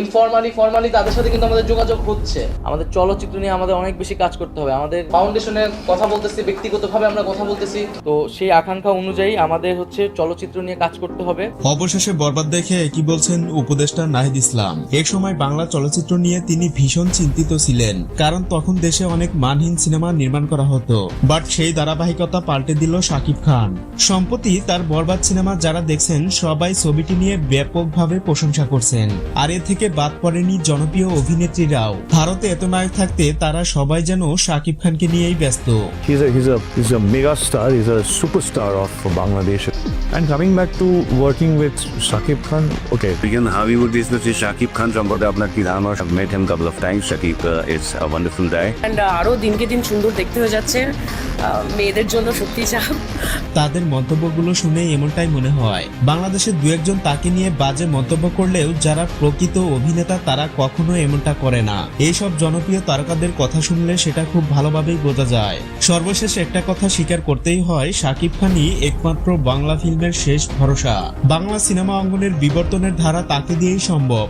Informally formally তাদের সাথে কিন্তু আমাদের যোগাযোগ হচ্ছে। আমাদের চলচ্চিত্র নিয়ে আমাদের অনেক বেশি কাজ করতে হবে। আমাদের ফাউন্ডেশনের কথা বলতেছি, ব্যক্তিগতভাবে আমরা কথা বলতেছি। তো সেই আকাঙ্ক্ষা অনুযায়ী আমাদের হচ্ছে চলচ্চিত্র নিয়ে কাজ করতে হবে। অবশেষে বরবাদ দেখে কি বলছেন উপদেষ্টা নাহিদ ইসলাম। এক সময় বাংলা চলচ্চিত্র নিয়ে তিনি ভীষণ চিন্তিত ছিলেন, কারণ তখন দেশে অনেক মানহীন সিনেমা নির্মাণ করা হতো। বাট সেই ধারাবাহিকতা পাল্টে দিল শাকিব খান। সম্প্রতি তার বরবাদ সিনেমা যারা দেখছেন, সবাই ছবিটি নিয়ে ব্যাপকভাবে প্রশংসা করছেন। আর এ থেকে বাদ পড়েনি জনপ্রিয় অভিনেত্রীরাও ভারতে এত নায়ক থাকতে তারা সবাই যেন শাকিব খানকে নিয়েই ব্যস্ত He's a he's a he's a mega star. He's a superstar of Bangladesh. And coming back to working with Shakib Khan, okay, Begin Hollywood is Shakib Khan সম্পর্কে আপনার কি ধারণা I've met him couple of times. Shakib uh, is a wonderful guy. And and আরও দিনকে দিন সুন্দর দেখতে হয়ে যাচ্ছে মেয়েদের জন্য সত্যি চাপ তাদের মন্তব্যগুলো শুনে এমনটাই মনে হয়। বাংলাদেশের দু একজন তাকে নিয়ে বাজে মন্তব্য করলেও যারা প্রকৃত অভিনেতা, তারা কখনো এমনটা করে না। এইসব জনপ্রিয় তারকাদের কথা শুনলে সেটা খুব ভালোভাবেই বোঝা যায়। সর্বশেষ একটা কথা স্বীকার করতেই হয়, শাকিব খানই একমাত্র বাংলা ফিল্মের শেষ ভরসা। বাংলা সিনেমা অঙ্গনের বিবর্তনের ধারা তাকে দিয়েই সম্ভব।